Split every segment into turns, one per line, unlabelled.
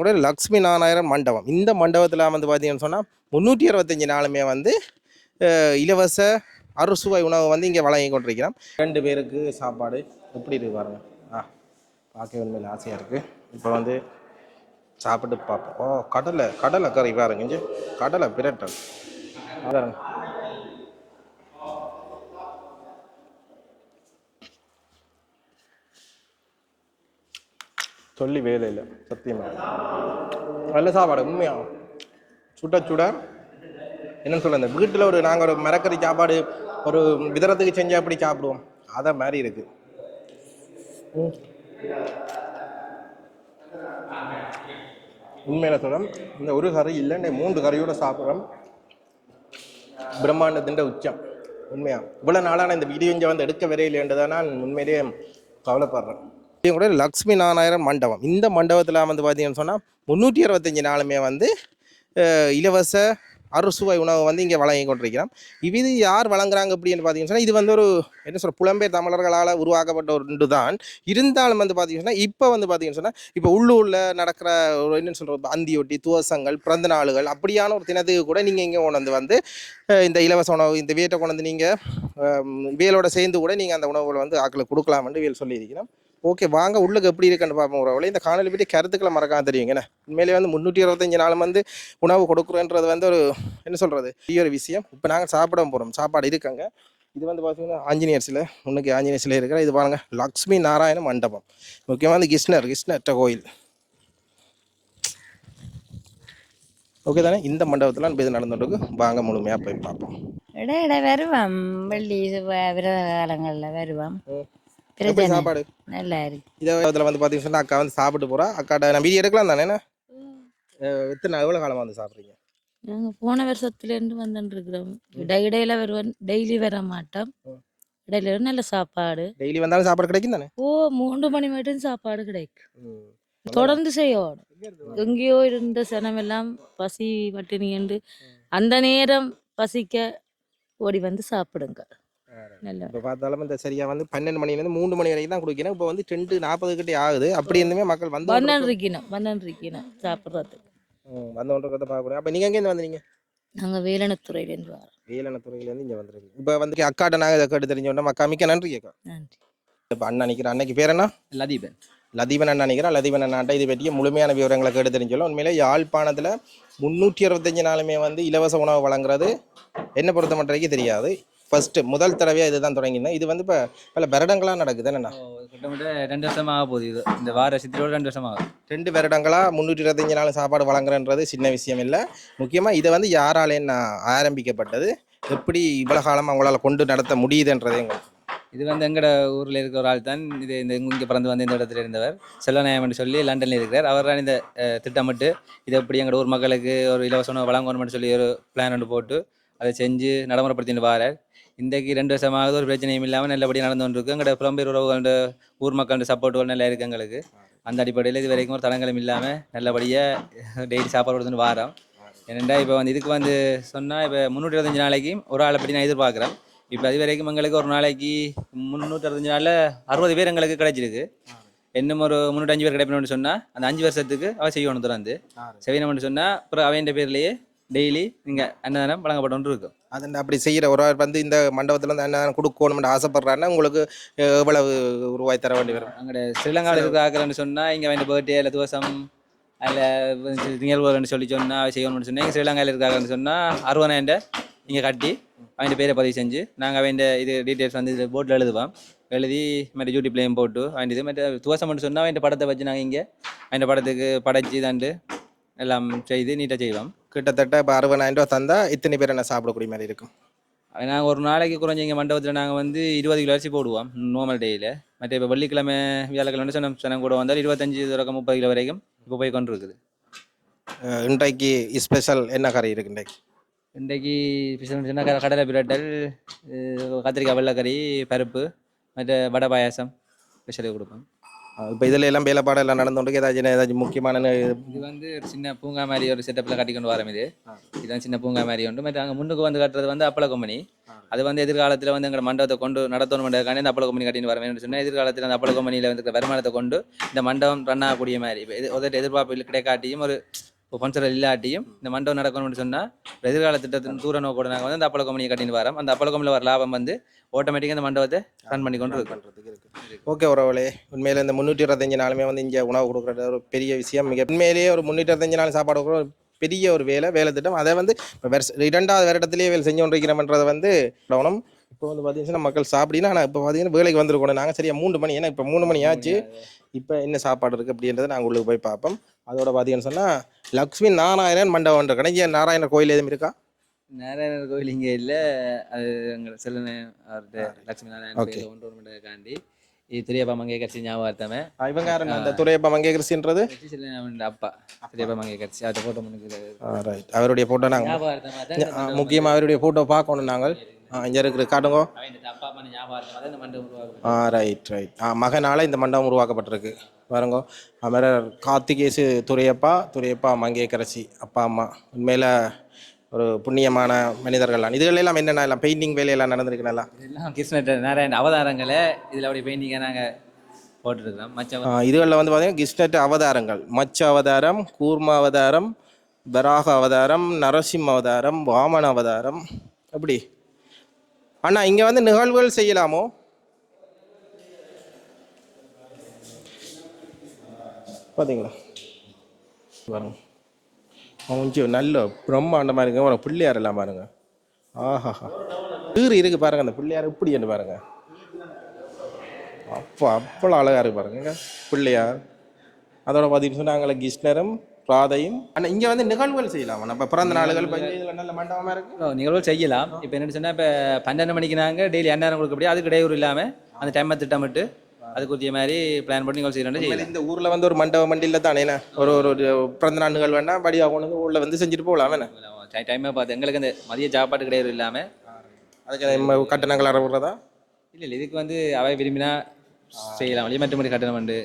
கூட லக்ஷ்மி நாராயணன் மண்டபம். இந்த மண்டபத்தில் வந்து பார்த்தீங்கன்னு சொன்னால் முந்நூற்றி அறுபத்தஞ்சு நாளுமே வந்து இலவச அறுசுவை உணவு வந்து இங்கே வழங்கி கொண்டிருக்கிறோம் ரெண்டு பேருக்கு சாப்பாடு எப்படி இருக்கு பாருங்க. ஆ பார்க்க உண்மையில் ஆசையாக இருக்குது இப்போ வந்து சாப்பிட்டு பார்ப்போம். ஓ கடலை கடலை கறி பாருங்க கடலை பிரட்டல். பாருங்க. சொல்லி வேலை இல்லை சத்தியமாக நல்ல சாப்பாடு உண்மையா? சுட சுட. என்னன்னு சொல்ல இந்த வீட்டில் ஒரு நாங்கள் ஒரு மரக்கறி சாப்பாடு ஒரு விதரத்துக்கு செஞ்சால் அப்படி சாப்பிடுவோம்? அதை மாதிரி இருக்கு. உண்மையில சொல்கிறேன் இந்த ஒரு கறி இல்லை இந்த மூன்று கறியோட சாப்பிட்றோம். பிரம்மாண்டத்தின் உச்சம். உண்மையா? இவ்வளோ நாளான இந்த வீடியோ இங்கே வந்து எடுக்க வரையிலேன்றதை நான் உண்மையிலேயே கவலைப்படுறேன். கூட லக்ஷ்மி நாராயணன் மண்டபம். இந்த மண்டபத்தில் வந்து பார்த்தீங்கன்னு சொன்னால் முந்நூற்றி அறுபத்தஞ்சு நாளுமே வந்து இலவச அறுசுவை உணவு வந்து இங்கே வழங்கி கொண்டிருக்கிறோம் இது யார் வழங்குறாங்க அப்படின்னு பார்த்தீங்கன்னு சொன்னால் இது வந்து ஒரு என்ன சொல்ற புலம்பெயர் தமிழர்களால் உருவாக்கப்பட்ட ஒரு ரெண்டு தான் இருந்தாலும் வந்து பார்த்தீங்கன்னா இப்போ வந்து பார்த்தீங்கன்னு சொன்னால் இப்போ உள்ளூரில் நடக்கிற ஒரு என்ன சொல்கிற அந்தியொட்டி துவசங்கள் பிறந்த நாளுகள் அப்படியான ஒரு தினத்துக்கு கூட நீங்கள் இங்கே கொண்டு வந்து இந்த இலவச உணவு இந்த வீட்டை கொண்டு வந்து நீங்கள் வேலோட சேர்ந்து கூட நீங்கள் அந்த உணவுகளை வந்து ஆக்களுக்கு கொடுக்கலாம்னு வேல் சொல்லியிருக்கிறோம். ஓகே வாங்க உள்ளுக்கு எப்படி இருக்குன்னு பார்ப்போம் உறவுகளே இந்த காணொலி பற்றி கருத்துக்களை மறக்காம தெரியுங்கண்ணே உண்மையிலே வந்து முந்நூற்றி இருபத்தஞ்சு நாள் வந்து உணவு கொடுக்குறோன்றது வந்து ஒரு என்ன சொல்கிறது பெரிய ஒரு விஷயம். இப்போ நாங்கள் சாப்பிட போகிறோம் சாப்பாடு இருக்காங்க. இது வந்து பார்த்தீங்கன்னா ஆஞ்சநேயர்ஸில் முன்னுக்கு ஆஞ்சநேயர்ஸில் இருக்கிற இது பாருங்க லக்ஷ்மி நாராயண மண்டபம். முக்கியமாக வந்து கிருஷ்ணர் கிருஷ்ணர்ட்ட கோயில். ஓகே தானே? இந்த மண்டபத்தில் இது நடந்துட்டு வாங்க முழுமையாக போய் பார்ப்போம்.
இடையிட வருவான் வெள்ளி செவ்வாய் விரத காலங்களில் வருவான்
ம்.
பிரச்சனை
எப்படி சாப்பாடு?
நல்லா இருக்கு
இதே இதில் வந்து பார்த்தீங்கன்னா அக்கா வந்து சாப்பிட்டு போகிறா அக்காட்ட நான் வீடியோ எடுக்கலாம் தானே எத்தனை எவ்வளோ காலமாக வந்து சாப்பிட்றீங்க?
நாங்கள் போன வருஷத்துலேருந்து வந்துட்டு இருக்கிறோம் இடையிடையில வருவோம் டெய்லி வர மாட்டோம். இடையில நல்ல சாப்பாடு.
டெய்லி வந்தாலும் சாப்பாடு கிடைக்கும் தானே?
ஓ மூன்று மணி மட்டும் சாப்பாடு கிடைக்கும். தொடர்ந்து செய்யணும். எங்கேயோ இருந்த சனமெல்லாம் பசி என்று அந்த நேரம் பசிக்க ஓடி வந்து சாப்பிடுங்க.
இப்போ பார்த்தாலும் இந்த சரியா வந்து பன்னெண்டு மணிலேருந்து மூணு மணி வரைக்கும் தான் கொடுக்கிறேன். இப்போ வந்து ரெண்டு நாற்பது கிட்டே ஆகுது. அப்படி இருந்துமே மக்கள் வந்து
பன்னெண்டு இருக்கணும் பன்னெண்டு இருக்கணும் சாப்பிட்றதுக்கு.
ம், வந்து ஒன்றரை கதை பார்க்கணும். அப்போ நீங்கள் எங்கேருந்து வந்தீங்க?
நாங்கள் வேலனத்துறையிலேருந்து வரோம்.
வேலனத்துறையிலேருந்து இங்கே வந்துருக்கீங்க. இப்போ வந்து அக்காட்ட நாங்கள் இதை கேட்டு தெரிஞ்சோன்னா அக்கா மிக்க நன்றி அக்கா
நன்றி.
இப்போ அண்ணா நிற்கிற அன்னைக்கு பேர் என்ன?
லதீபன்.
லதீபன் அண்ணா நிற்கிறேன் லதீபன் அண்ணாட்ட இது பற்றிய முழுமையான விவரங்களை கேட்டு தெரிஞ்சோம் உண்மையிலே யாழ்ப்பாணத்தில் முந்நூற்றி அறுபத்தஞ்சு நாளுமே வந்து இலவச உணவு வழங்குறது என்ன பொறுத்த மட்டும் தெரியாது. ஃபர்ஸ்ட் முதல் தடவையாக இதுதான் தொடங்கியிருந்தேன். இது வந்து இப்போ பல வருடங்களாக நடக்குது என்னண்ணா?
கிட்டத்தட்ட ரெண்டு வருஷம் ஆக போகுது இது. இந்த வார சித்திரோட ரெண்டு வருஷம் ஆகும்
ரெண்டு வருடங்களாக முந்நூற்றி இருபத்தஞ்சு நாள் சாப்பாடு வழங்குறன்றது சின்ன விஷயம் இல்லை. முக்கியமாக இதை வந்து யாராலேன்னு ஆரம்பிக்கப்பட்டது எப்படி இவ்வளோ காலம் அவங்களால கொண்டு நடத்த முடியுதுன்றதே எங்களுக்கு
இது வந்து எங்கட ஊரில் இருக்கிற ஒரு ஆள் தான். இது இந்த இங்கே பிறந்து வந்து இந்த இடத்துல இருந்தவர். செல்வநாயகம்னு சொல்லி லண்டனில் இருக்கிறார். அவர் தான் இந்த திட்டமிட்டு இதை எப்படி எங்களோட ஊர் மக்களுக்கு ஒரு இலவச உணவு வழங்கணும்னு சொல்லி ஒரு பிளான் ஒன்று போட்டு அதை செஞ்சு நடைமுறைப்படுத்திட்டு வாரார். இன்றைக்கு ரெண்டு வருஷமாவது ஒரு பிரச்சனையும் இல்லாமல் நல்லபடியாக நடந்து கொண்டிருக்கு. எங்களோட புலம்பெயர் உறவுகளோட ஊர் மக்களோட சப்போர்ட்டுகள் நல்லா இருக்கு எங்களுக்கு. அந்த அடிப்படையில் இது வரைக்கும் ஒரு தடங்களும் இல்லாமல் நல்லபடியாக டெய்லி சாப்பாடு கொடுத்துட்டு வாரோம். ஏனெண்டா இப்போ வந்து இதுக்கு வந்து சொன்னால் இப்போ முந்நூற்றி இருபத்தஞ்சு நாளைக்கு ஒரு ஆளை பற்றி நான் எதிர்பார்க்குறேன். இப்போ அது வரைக்கும் எங்களுக்கு ஒரு நாளைக்கு முந்நூற்றி அறுபத்தஞ்சு நாளில் அறுபது பேர் எங்களுக்கு கிடைச்சிருக்கு. இன்னும் ஒரு முந்நூற்றஞ்சு பேர் கிடைக்கணும்னு சொன்னால் அந்த அஞ்சு வருஷத்துக்கு அவ செய்யணும் தொடர்ந்து. செய்யணும்னு சொன்னால் அப்புறம் அவன் பேர்லேயே டெய்லி இங்கே அன்னதானம் வழங்கப்பட்டு இருக்கும்
அது அப்படி செய்கிற ஒரு வந்து இந்த மண்டபத்தில் வந்து என்ன கொடுக்கணும்னு ஆசைப்படுறாருன்னா உங்களுக்கு எவ்வளவு ரூபாய் தர வேண்டி வரும்?
அங்கே ஸ்ரீலங்காவில் இருக்க ஆக்கிறேன்னு சொன்னால் இங்கே அவன் பர்த்டே இல்லை துவசம் அதில் நிகழ்வுகள்னு சொல்லி சொன்னால் செய்யணும்னு சொன்னால் இங்கே ஸ்ரீலங்காவில் இருக்காங்கன்னு சொன்னால் அறுபதாயிரம் இங்கே கட்டி அவன் பேரை பதிவு செஞ்சு நாங்கள் அவன் இது டீட்டெயில்ஸ் வந்து இது போர்டில் எழுதுவோம். எழுதி மற்ற யூடியூப்லேயும் போட்டு அவன் இது மற்ற துவசம்னு சொன்னால் அவன் படத்தை வச்சு நாங்கள் இங்கே அவன் படத்துக்கு படைச்சி தாண்டு எல்லாம் செய்து நீட்டாக செய்வோம்.
கிட்டத்தட்ட இப்போ அறுபதாயிரம் ரூபா தந்தால் இத்தனை பேர் என்ன சாப்பிடக்கூடிய மாதிரி இருக்கும்.
நாங்கள் ஒரு நாளைக்கு குறைஞ்ச இங்கே மண்டபத்தில் நாங்கள் வந்து இருபது கிலோ அரிசி போடுவோம் நார்மல் டேயில் மற்ற இப்போ வெள்ளிக்கிழமை வியாழக்கிழமை சனம் சனம் கூட வந்தால் இருபத்தஞ்சி தொடக்கம் முப்பது கிலோ வரைக்கும் இப்போ போய் கொண்டு இருக்குது
இன்றைக்கு ஸ்பெஷல் என்ன கறி இருக்கு இன்றைக்கு?
இன்றைக்கு சொன்னால் கடலை பிரட்டல் கத்திரிக்காய் வெள்ளைக்கறி பருப்பு மற்ற வடை பாயாசம் ஸ்பெஷலாக கொடுப்போம்.
இப்போ இதில் எல்லாம் வேலைப்பாடு எல்லாம் நடந்துட்டு ஏதாச்சும் ஏதாச்சும் முக்கியமான
இது? வந்து ஒரு சின்ன பூங்கா மாதிரி ஒரு செட்டப்பில் கட்டி கொண்டு வரோம் இது. இதுதான் சின்ன பூங்கா மாதிரி உண்டு. மற்ற அங்கே முன்னுக்கு வந்து கட்டுறது வந்து அப்பள கம்பெனி அது வந்து எதிர்காலத்தில் வந்து எங்கள் மண்டபத்தை கொண்டு நடத்தணுன்றதுக்காண்டி இந்த அப்பள கம்பெனி கட்டின்னு வரவேன்னு சொன்னால் எதிர்காலத்தில் அந்த அப்பள கம்பெனியில் வந்து வருமானத்தை கொண்டு இந்த மண்டபம் ரன் ஆகக்கூடிய மாதிரி. இப்போ இது எதிர்பார்ப்பு கிடைக்காட்டியும் ஒரு ஸ்பான்சர் இல்லாட்டியும் இந்த மண்டபம் நடக்கணும்னு சொன்னால் எதிர்கால திட்டத்தின் தூர நோக்கோட நாங்கள் வந்து அந்த அப்பள கம்பெனியை கட்டின்னு வரோம். அந்த அப்பள கம்பெனியில் வர லாபம் வந்து ஆட்டோமேட்டிக்காக இந்த மண்டபத்தை ரன் பண்ணி கொண்டு
பண்ணுறதுக்கு இருக்கு. ஓகே உறவுகளே உண்மையில இந்த முந்நூற்றி இருபத்தஞ்சு நாளுமே வந்து இங்கே உணவு கொடுக்குறது ஒரு பெரிய விஷயம். மிக உண்மையிலேயே ஒரு முந்நூற்றி இருபத்தஞ்சு நாள் சாப்பாடு கொடுக்குற ஒரு பெரிய ஒரு வேலை வேலை திட்டம். அதை வந்து இப்போ வருஷ இரண்டாவது வருடத்திலேயே வேலை செஞ்சு கொண்டிருக்கிறோம்ன்றதை வந்து கவனம். இப்போ வந்து பார்த்தீங்கன்னா மக்கள் சாப்பிடினா ஆனால் இப்போ பார்த்தீங்கன்னா வேலைக்கு வந்திருக்கணும். நாங்கள் சரியா மூணு மணி ஏன்னா இப்போ மூணு மணி ஆச்சு. இப்போ என்ன சாப்பாடு இருக்குது அப்படின்றத நாங்கள் உள்ளே போய் பார்ப்போம். அதோட பார்த்தீங்கன்னு சொன்னால் லக்ஷ்மி நாராயணன் மண்டபம் இருக்கு இங்கே நாராயணர் கோயில் எதுவும் இருக்கா?
நாராயணர் கோயில் இங்கே இல்லை. அது எங்கள் செல்லன அவர்கிட்ட லட்சுமி நாராயணன். கோயில் ஒன்று ஒன்று இது தெரியப்பா மங்கே கட்சி ஞாபகத்தமே
ஆ, இவங்க யாரு? அந்த துறையப்பா மங்கே கிறிஸ்டின்றது
செல்லன அப்பா. தெரியப்பா மங்கே கட்சி அதை போட்டோ
ரைட் அவருடைய ஃபோட்டோ நாங்கள் முக்கியமாக அவருடைய ஃபோட்டோ பார்க்கணும் நாங்கள். இங்கே இருக்கிற காட்டுங்க. ஆ ரைட் ரைட் மகனால் இந்த மண்டபம் உருவாக்கப்பட்டிருக்கு. பாருங்க. அமரர் கார்த்திகேசு துரையப்பா துரையப்பா மங்கேக்கரசி அப்பா அம்மா. உண்மையில் ஒரு புண்ணியமான மனிதர்கள் தான் இதுகள் எல்லாம் என்னென்ன எல்லாம்? பெயிண்டிங் வேலையெல்லாம் நடந்திருக்குனெல்லாம்
இதெல்லாம் கிருஷ்ண நாராயண அவதாரங்களை இதில் அப்படி பெயிண்டிங்காக நாங்கள் போட்டுருக்கிறோம். மச்ச
இதுகளில் வந்து பார்த்தீங்கன்னா கிருஷ்ணட்டு அவதாரங்கள். மச்ச அவதாரம் கூர்ம அவதாரம் பராக அவதாரம் நரசிம்ம அவதாரம் வாமன அவதாரம். எப்படி அண்ணா இங்கே வந்து நிகழ்வுகள் செய்யலாமோ? பார்த்தீங்களா பாருங்க. கொஞ்சம் நல்ல பிரம்மாண்டமாக இருக்குங்க ஒரு பிள்ளையார் எல்லாம் பாருங்க. ஆஹாஹா. கீறு இருக்கு பாருங்க அந்த பிள்ளையார். இப்படி என்று பாருங்க. அப்போ அவ்வளோ அழகாக இருக்கு பாருங்க. பிள்ளையார். அதோட பார்த்தீங்கன்னு சொன்னாங்களே கிருஷ்ணரும் ராதையும். ஆனால் இங்கே வந்து நிகழ்வுகள் செய்யலாம். நம்ம பிறந்த நாளுகள் நல்ல மண்டபமாக இருக்கு.
நிகழ்வுகள் செய்யலாம். இப்போ என்ன சொன்னால் இப்போ பன்னெண்டு மணிக்கு நாங்கள் டெய்லி அந்நேரம் கொடுக்க முடியாது அதுக்கு இடையூறு இல்லாமல் அந்த டைமை திட்டமிட்டு அதுக்குரிய மாதிரி பிளான் பண்ணி நிகழ்ச்சி செய்யணும்
இந்த ஊரில் வந்து ஒரு மண்டப மண்டியில் தானே ஒரு ஒரு பிறந்த நிகழ்வு வேணா கொண்டு வந்து ஊரில் வந்து செஞ்சுட்டு போகலாம் என்ன?
டைமை பார்த்து. எங்களுக்கு அந்த மதிய சாப்பாட்டுக்கு இடையூறு இல்லாமல்
அதுக்கு கட்டணங்கள் அறவுறதா
இல்லை இல்லை இதுக்கு வந்து அவை விரும்பினா செய்யலாம். வழி மட்டும் கட்டணம் உண்டு.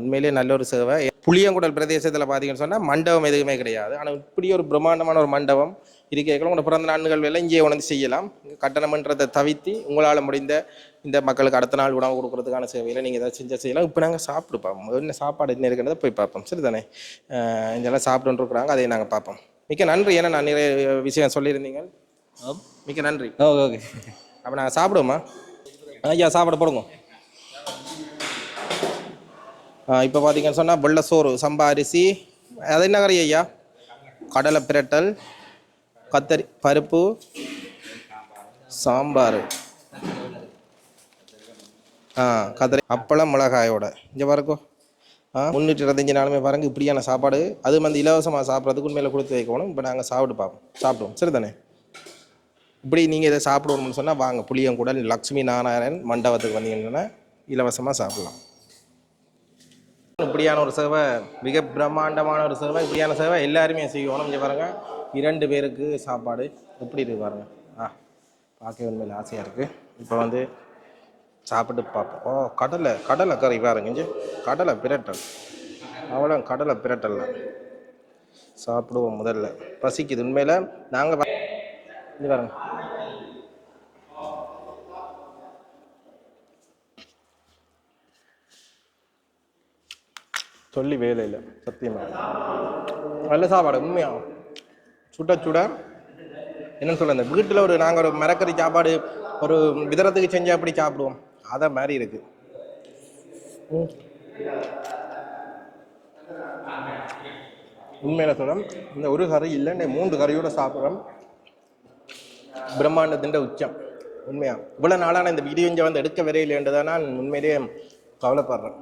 உண்மையிலேயே நல்ல ஒரு சேவை. புளியங்குடல் பிரதேசத்தில் பார்த்தீங்கன்னு சொன்னால் மண்டபம் எதுவுமே கிடையாது. ஆனால் இப்படி ஒரு பிரம்மாண்டமான ஒரு மண்டபம் இருக்கைகளும் உங்களோட பிறந்த நிகழ்வு எல்லாம் இங்கே உணர்ந்து செய்யலாம். கட்டணம்ன்றதை தவிர்த்து உங்களால் முடிந்த இந்த மக்களுக்கு அடுத்த நாள் உணவு கொடுக்கறதுக்கான சேவையில் நீங்கள் ஏதாவது செஞ்சால் செய்யலாம். இப்போ நாங்கள் சாப்பிடுப்போம். என்ன சாப்பாடு என்ன இருக்கிறத போய் பார்ப்போம். சரி தானே இதெல்லாம் சாப்பிட்டுன்னு இருக்கிறாங்க. அதை நாங்கள் பார்ப்போம். மிக்க நன்றி. ஏன்னா நான் நிறைய விஷயம் சொல்லியிருந்தீங்க. மிக்க நன்றி.
Okay okay.
அப்போ நாங்கள் சாப்பிடுவோமா? ஐயா சாப்பாடு போடுங்க. இப்போ பார்த்தீங்கன்னு சொன்னால் வெள்ளை சோறு சம்பா அரிசி. அது என்ன கறி ஐயா? கடலை பிரட்டல். கத்தரி பருப்பு சாம்பார். ஆ கத்தரி அப்பளம் மிளகாயோட. இங்கே பாருக்கோ ஆ முந்நூற்றி இருபத்தஞ்சி நாளுமே பாருங்க இப்படியான சாப்பாடு. அது வந்து இலவசமாக சாப்பிட்றதுக்கு உண்மையில் கொடுத்து வைக்கணும். இப்போ நாங்கள் சாப்பிட்டு பார்ப்போம். சாப்பிடுவோம். சரி தானே இப்படி நீங்கள் இதை சாப்பிடணும்னு சொன்னால் வாங்க புளியங்குடல் லக்ஷ்மி நாராயணன் மண்டபத்துக்கு வந்தீங்கன்னா இலவசமாக சாப்பிட்லாம். இப்படியான ஒரு சேவை மிக பிரம்மாண்டமான ஒரு சேவை இப்படியான சேவை எல்லாருமே செய்யணும் இங்கே பாருங்கள் இரண்டு பேருக்கு சாப்பாடு. எப்படி இருக்கு பாருங்கள் ஆ பார்க்க உண்மையில் ஆசையாக இருக்குது இப்போ வந்து சாப்பிட்டு பார்ப்போம். ஓ கடலை கடலை கறி பாருங்க கடலை பிரட்டல். அவ்வளோ கடலை பிரட்டல்லாம் சாப்பிடுவோம் முதல்ல. பசிக்குது உண்மையில். நாங்கள் இது பாருங்கள் சொல்லி வேலை இல்லை சத்தியமா. நல்ல சாப்பாடு உண்மையா? சுட சுட. என்னன்னு சொல்ல இந்த வீட்டில் ஒரு நாங்கள் ஒரு மரக்கறி சாப்பாடு ஒரு விதரத்துக்கு செஞ்சால் எப்படி சாப்பிடுவோம்? அதை மாதிரி இருக்கு. உண்மையில சொல்ல இந்த ஒரு கறி இல்லை இந்த மூன்று கறியோட சாப்பிட்றோம். பிரம்மாண்டத்தின் உச்சம். உண்மையா? இவ்வளோ நாளான இந்த வீடியோ இங்கே வந்து எடுக்க வரையிலேன்றதான் நான் உண்மையிலேயே கவலைப்படுறேன்.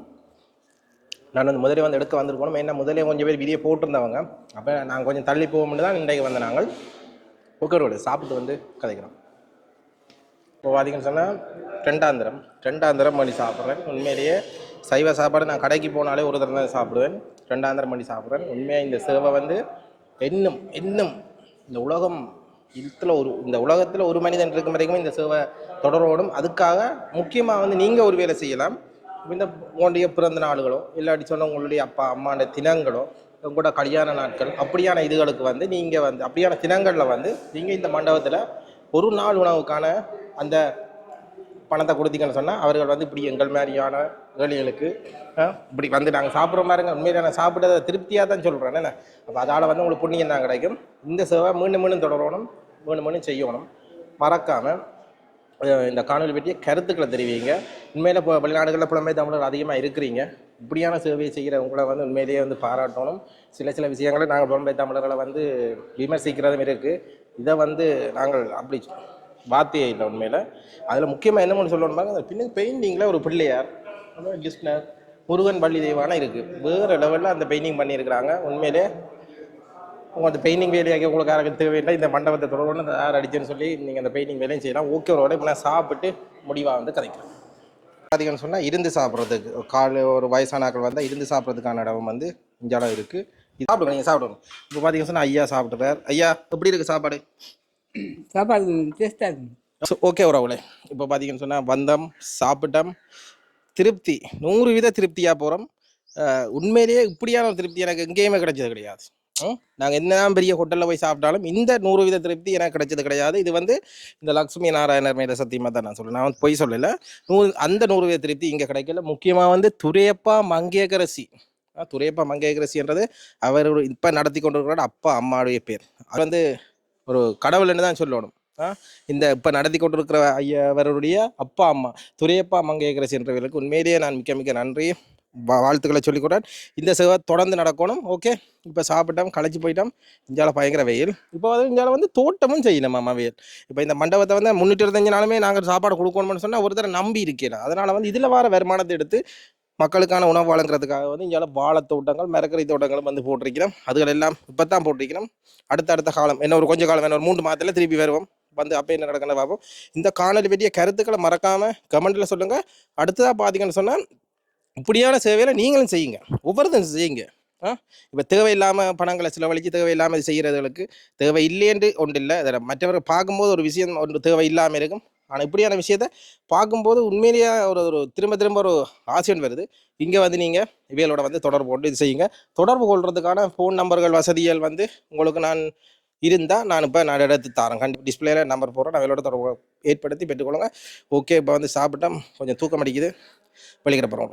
நான் வந்து முதலே வந்து எடுக்க வந்திருக்கணும் ஏன்னா முதலே கொஞ்சம் பேர் விதியை போட்டிருந்தவங்க. அப்போ நாங்கள் கொஞ்சம் தள்ளி போகும்போது தான் இன்றைக்கு வந்த நாங்கள் உக்கரோடு சாப்பிட்டு வந்து கதைக்கிறோம். இப்போ பார்த்தீங்கன்னு சொன்னால் ரெண்டாந்திரம் ரெண்டாந்திரம் பண்ணி சாப்பிட்றேன். உண்மையிலேயே சைவ சாப்பாடு நான் கடைக்கு போனாலே ஒரு தடவை தான் சாப்பிடுவேன். ரெண்டாந்திரம் பண்ணி சாப்பிட்றேன். உண்மையாக இந்த சேவை வந்து இன்னும் இன்னும் இந்த உலகம் இதில் ஒரு இந்த உலகத்தில் ஒரு மனிதன் இருக்கும் வரைக்கும் இந்த சேவை தொடரோடும். அதுக்காக முக்கியமாக வந்து நீங்கள் ஒரு வேலை செய்யலாம். இந்த உங்களுடைய பிறந்த நாள்களோ இல்லாட்டி சொன்ன உங்களுடைய அப்பா அம்மாண்ட தினங்களோ உங்களோட கல்யாண நாட்கள் அப்படியான இதுகளுக்கு வந்து நீங்கள் வந்து அப்படியான தினங்களில் வந்து நீங்கள் இந்த மண்டபத்தில் ஒரு நாள் உணவுக்கான அந்த பணத்தை கொடுத்தீங்கன்னு சொன்னால் அவர்கள் வந்து இப்படி எங்கள் மாதிரியான ஏழைகளுக்கு இப்படி வந்து நாங்கள் சாப்பிட்ற மாதிரிங்க உண்மையில நான் சாப்பிட்டதை திருப்தியாக தான் சொல்கிறேன் என்ன? அப்போ அதால் வந்து உங்களுக்கு புண்ணியம் தான் கிடைக்கும். இந்த சேவை மீண்டும் மீண்டும் தொடரணும் மீண்டும் மீண்டும் செய்யணும். மறக்காமல் இந்த காணொலி பற்றிய கருத்துக்களை தெரிவிங்க. உண்மையில் இப்போ வெளிநாடுகளில் புலமை தமிழர் அதிகமாக இருக்கிறீங்க. இப்படியான சேவையை செய்கிற உங்களை வந்து உண்மையிலேயே வந்து பாராட்டணும். சில சில விஷயங்களை நாங்கள் புலம்பெயர் தமிழர்களை வந்து விமர்சிக்கிறதும் இருக்குது இதை வந்து நாங்கள் அப்படி வார்த்தையே இல்லை உண்மையில். அதில் முக்கியமாக என்ன ஒன்று சொல்லணும்னா அந்த பெயிண்டிங்கில் ஒரு பிள்ளையார் கிருஷ்ணர் முருகன் பள்ளி தெய்வான இருக்குது வேறு லெவலில் அந்த பெயிண்டிங் பண்ணியிருக்கிறாங்க. உண்மையிலே உங்கள் அந்த பெயிண்டிங் வேலையாக உங்களுக்கு யாருக்கு தேவையில்லை இந்த மண்டபத்தை தொடர்பு அந்த யார் அடிச்சுன்னு சொல்லி நீங்கள் அந்த பெயிண்டிங் வேலையும் செய்யலாம். ஓகே ஒரு இப்போ நான் சாப்பிட்டு முடிவாக வந்து கதைக்கலாம். பார்த்தீங்கன்னு சொன்னால் இருந்து சாப்பிட்றதுக்கு கால் ஒரு வயசானாக்கள் வந்தால் இருந்து சாப்பிட்றதுக்கான இடம் வந்து இஞ்சாலம் இருக்குது இது சாப்பிடுங்க நீங்கள் சாப்பிடணும். இப்போ பார்த்தீங்கன்னு சொன்னால் ஐயா சாப்பிட்டுறார். ஐயா எப்படி இருக்குது சாப்பாடு?
சாப்பாடு டேஸ்ட்டாக இருக்கும்
ஓகே உறவுகளே இப்போ பார்த்தீங்கன்னு சொன்னால் வந்தம் சாப்பிட்டோம் திருப்தி. நூறு வீத திருப்தியாக போகிறோம் உண்மையிலேயே இப்படியான ஒரு திருப்தி எனக்கு எங்கேயுமே கிடைச்சது கிடையாது. நாங்கள் என்னதான் பெரிய ஹோட்டலில் போய் சாப்பிட்டாலும் இந்த நூறு வீத திருப்தி எனக்கு கிடைச்சது கிடையாது. இது வந்து இந்த லக்ஷ்மி நாராயணர் மேல சத்தியமாக தான் நான் சொல்கிறேன் நான் வந்து பொய் சொல்லலை. நூறு அந்த நூறு வீத திருப்தி இங்கே கிடைக்கல. முக்கியமாக வந்து துரையப்பா மங்கேகரசி துரையப்பா மங்கேகரசின்றது அவர் இப்போ நடத்தி கொண்டு கொண்டிருக்கிற அப்பா அம்மாவுடைய பேர். அது வந்து ஒரு கடவுள்னு தான் சொல்லணும். இந்த இப்போ நடத்தி கொண்டிருக்கிற ஐயா அவருடைய அப்பா அம்மா துரையப்பா மங்கேகரசி என்றவர்களுக்கு உண்மையிலேயே நான் மிக்க மிக்க நன்றி. வாழ்த்துக்களை சொல்லிக்கூடான் இந்த சேவை தொடர்ந்து நடக்கணும். ஓகே? இப்போ சாப்பிட்டோம் களைச்சி போயிட்டோம். இந்தியாவில் பயங்கர வெயில். இப்போ வந்து இந்தியாவில் வந்து தோட்டமும் செய்யணும் வெயில். இப்போ இந்த மண்டபத்தை வந்து முன்னிட்டு இருபத்தஞ்சு நாங்கள் சாப்பாடு கொடுக்கணும்னு சொன்னால் ஒருத்தரை நம்பி இருக்கிறேன் அதனால் வந்து இதில் வர வருமானத்தை எடுத்து மக்களுக்கான உணவு வழங்குறதுக்காக வந்து இங்கே வாழைத் தோட்டங்கள் மரக்கறி தோட்டங்களும் வந்து போட்டிருக்கிறோம். அதுகள் எல்லாம் இப்போ தான் போட்டிருக்கிறோம். அடுத்த அடுத்த காலம் என்ன ஒரு கொஞ்சம் காலம் என்ன ஒரு மூன்று மாதத்தில் திருப்பி வருவோம். வந்து அப்போ என்ன நடக்கணும் பார்ப்போம். இந்த காணொலி பற்றிய கருத்துக்களை மறக்காமல் கமெண்ட்டில் சொல்லுங்கள் அடுத்ததாக பார்த்தீங்கன்னு சொன்னால் இப்படியான சேவையில் நீங்களும் செய்யுங்க. ஒவ்வொருத்தரும் செய்யுங்க. ஆ? இப்போ தேவையில்லாமல் பணங்களை செலவழித்து தேவையில்லாமல் இது செய்கிறதுகளுக்கு தேவை இல்லையென்று ஒன்று இல்லை. அதில் மற்றவர்கள் பார்க்கும்போது ஒரு விஷயம் ஒன்று தேவை இல்லாமல் இருக்கும். ஆனால் இப்படியான விஷயத்த பார்க்கும்போது உண்மையிலேயே ஒரு ஒரு திரும்ப திரும்ப ஒரு ஆசையன் வருது. இங்கே வந்து நீங்கள் இவைகளோட வந்து தொடர்பு கொண்டு இது செய்யுங்க. தொடர்பு கொள்றதுக்கான ஃபோன் நம்பர்கள் வசதிகள் வந்து உங்களுக்கு நான் இருந்தால் நான் இப்போ நான் எடுத்து தரேன். கண்டி டிஸ்பிளேல நம்பர் போடுறேன். அவையோட தொடர்பு ஏற்படுத்தி பெற்றுக்கொள்ளுங்க. ஓகே இப்போ வந்து சாப்பிட்டா கொஞ்சம் தூக்கம் அடிக்குது. வெளிக்கிற போகிறோம்